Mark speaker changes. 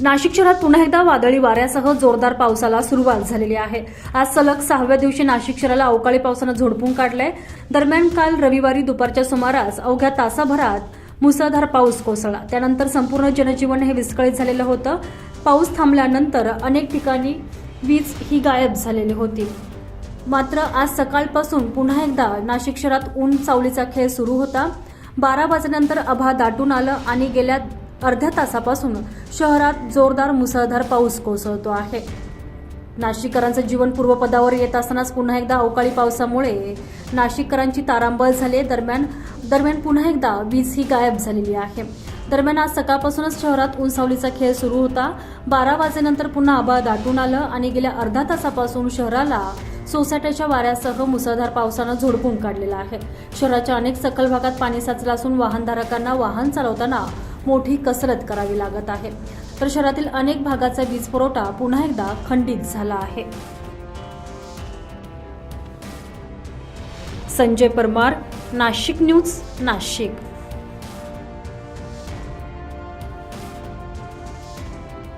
Speaker 1: नाशिक शहरात पुन्हा एकदा वादळी वाऱ्यासह जोरदार पावसाला सुरुवात झालेली आहे. आज सलग सहाव्या दिवशी नाशिक शहराला अवकाळी पावसानं झोडपून काढलंय. दरम्यान काल रविवारी दुपारच्या सुमारास अवघ्या तासाभरात मुसळधार पाऊस कोसळला. त्यानंतर संपूर्ण जनजीवन हे विस्कळीत झालेलं होतं. पाऊस थांबल्यानंतर अनेक ठिकाणी वीज ही गायब झालेली होती. मात्र आज सकाळपासून पुन्हा एकदा नाशिक शहरात ऊन सावलीचा खेळ सुरू होता. बारा वाजल्यानंतर अभा दाटून आलं आणि गेल्या अर्ध्या तासापासून शहरात जोरदार मुसळधार पाऊस कोसळतो आहे. नाशिककरांचं जीवन पूर्वपदावर येत असतानाच पुन्हा एकदा अवकाळी पावसामुळे नाशिककरांची तारांबळ झाली दरम्यान दरम्यान पुन्हा एकदा वीज ही गायब झालेली आहे. दरम्यान आज सकाळपासूनच शहरात उंचावलीचा खेळ सुरू होता. बारा वाजेनंतर पुन्हा आभाळ दाटून आलं आणि गेल्या अर्धा तासापासून शहराला सोसाट्याच्या वाऱ्यासह मुसळधार पावसानं झोडपून काढलेला आहे. शहराच्या अनेक सखल भागात पाणी साचलं असून वाहनधारकांना वाहन चालवताना मोठी कसरत करावी लागत आहे. तर शहरातील अनेक भागाचा वीज पुरवठा पुन्हा एकदा खंडित झाला आहे. संजय परमार नाशिक न्यूज नाशिक.